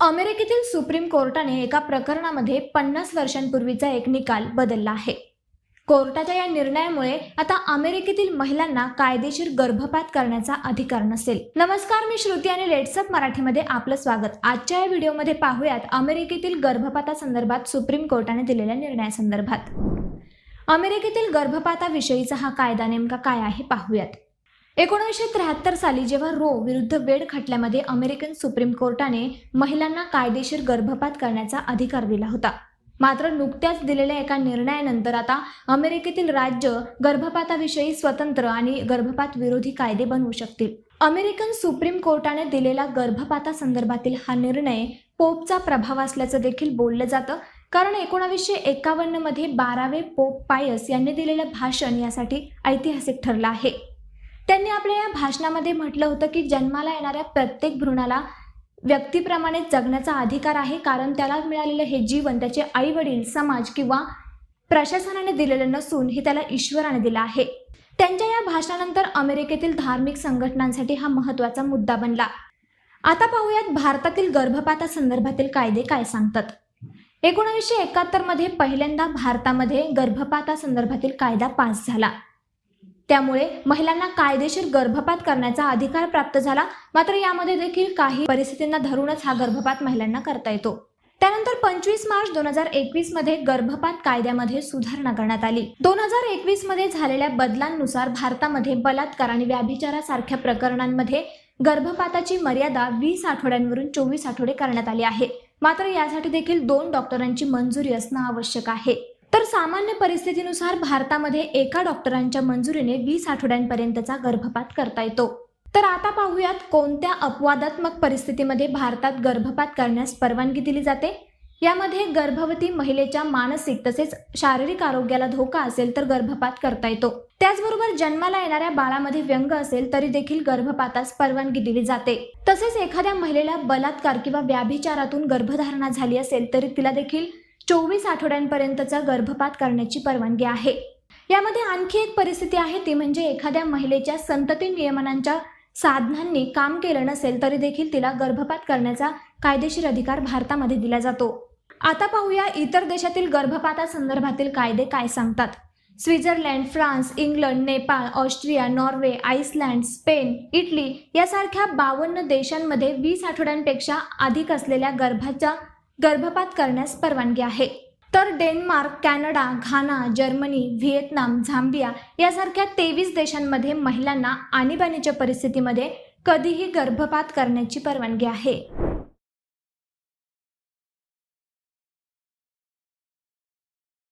अमेरिकेतील सुप्रीम कोर्टाने एका प्रकरणामध्ये पन्नास वर्षांपूर्वीचा एक निकाल बदलला आहे. कोर्टाच्या या निर्णयामुळे आता अमेरिकेतील महिलांना कायदेशीर गर्भपात करण्याचा अधिकार नसेल. नमस्कार मी श्रुती आणि लेट्सअप मराठीमध्ये आपलं स्वागत. आजच्या या व्हिडिओमध्ये पाहूयात अमेरिकेतील गर्भपातासंदर्भात सुप्रीम कोर्टाने दिलेल्या निर्णयासंदर्भात. अमेरिकेतील गर्भपाताविषयीचा हा कायदा नेमका काय आहे पाहूयात. एकोणीसशे त्र्याहत्तर साली जेव्हा रो विरुद्ध वेड खटल्यामध्ये अमेरिकन सुप्रीम कोर्टाने महिलांना कायदेशीर गर्भपात करण्याचा अधिकार दिला होता. मात्र नुकत्याच दिलेल्या एका निर्णयानंतर आता अमेरिकेतील राज्य गर्भपाताविषयी स्वतंत्र आणि गर्भपात विरोधी कायदे बनवू शकतील. अमेरिकन सुप्रीम कोर्टाने दिलेला गर्भपातासंदर्भातील हा निर्णय पोपचा प्रभाव असल्याचं देखील बोललं जातं. कारण एकोणावीसशे एकावन्नमध्ये बारावे पोप पायस यांनी दिलेलं भाषण यासाठी ऐतिहासिक ठरलं आहे. त्यांनी आपल्या या भाषणामध्ये म्हटलं होतं की जन्माला येणाऱ्या प्रत्येक भ्रूणाला व्यक्तीप्रमाणे जगण्याचा अधिकार आहे. कारण त्याला मिळालेलं हे जीवन त्याचे आई वडील समाज किंवा प्रशासनाने दिलेलं नसून हे त्याला ईश्वराने दिलं आहे. त्यांच्या या भाषणानंतर अमेरिकेतील धार्मिक संघटनांसाठी हा महत्त्वाचा मुद्दा बनला. आता पाहूयात भारतातील गर्भपाता संदर्भातील कायदे काय सांगतात. एकोणावीसशे एकाहत्तरमध्ये पहिल्यांदा भारतामध्ये गर्भपाता संदर्भातील कायदा पास झाला. त्यामुळे महिलांना कायदेशीर गर्भपात करण्याचा अधिकार प्राप्त झाला. मात्र यामध्ये देखील काही परिस्थितींना धरूनच हा गर्भपात महिलांना करता येतो. त्यानंतर पंचवीस मार्च दोन हजार एकवीसमध्ये गर्भपात कायद्यामध्ये सुधारणा करण्यात आली. दोन हजार एकवीसमध्ये झालेल्या बदलांनुसार भारतामध्ये बलात्कार आणि व्याभिचारासारख्या प्रकरणांमध्ये गर्भपाताची मर्यादा वीस आठवड्यांवरून चोवीस आठवडे करण्यात आली आहे. मात्र यासाठी देखील दोन डॉक्टरांची मंजुरी असणं आवश्यक आहे. तर सामान्य परिस्थितीनुसार भारतामध्ये एका डॉक्टरांच्या मंजुरीने वीस आठवड्यांपर्यंतचा गर्भपात करता येतो. तर आता पाहूयात कोणत्या अपवादात्मक परिस्थितीमध्ये भारतात गर्भपात करण्यास परवानगी दिली जाते? यामध्ये गर्भवती महिलेच्या मानसिक तसेच शारीरिक आरोग्याला धोका असेल तर गर्भपात करता येतो. त्याचबरोबर जन्माला येणाऱ्या बाळामध्ये व्यंग असेल तरी देखील गर्भपातास परवानगी दिली जाते. तसेच एखाद्या महिलेला बलात्कार किंवा व्याभिचारातून गर्भधारणा झाली असेल तरी तिला देखील चोवीस आठवड्यांपर्यंतचा गर्भपात करण्याची परवानगी आहे. यामध्ये आणखी एक परिस्थिती आहे ती म्हणजे एखाद्या महिलेच्या संतती नियमनांच्या साधनांनी काम केलं नसेल तरी देखील तिला गर्भपात करण्याचा कायदेशीर अधिकार भारतामध्ये दिला जातो. आता पाहूया इतर देशातील गर्भपातासंदर्भातील कायदे काय सांगतात. Switzerland France England Nepal Austria Norway Iceland Spain Italy यासारख्या बावन्न देशांमध्ये वीस आठवड्यांपेक्षा अधिक असलेल्या गर्भाच्या गर्भपात करण्यास परवानगी आहे. तर Denmark Canada Ghana Germany Vietnam Zambia यासारख्या तेवीस देशांमध्ये महिलांना आणीबाणीच्या परिस्थितीमध्ये कधीही गर्भपात करण्याची परवानगी आहे.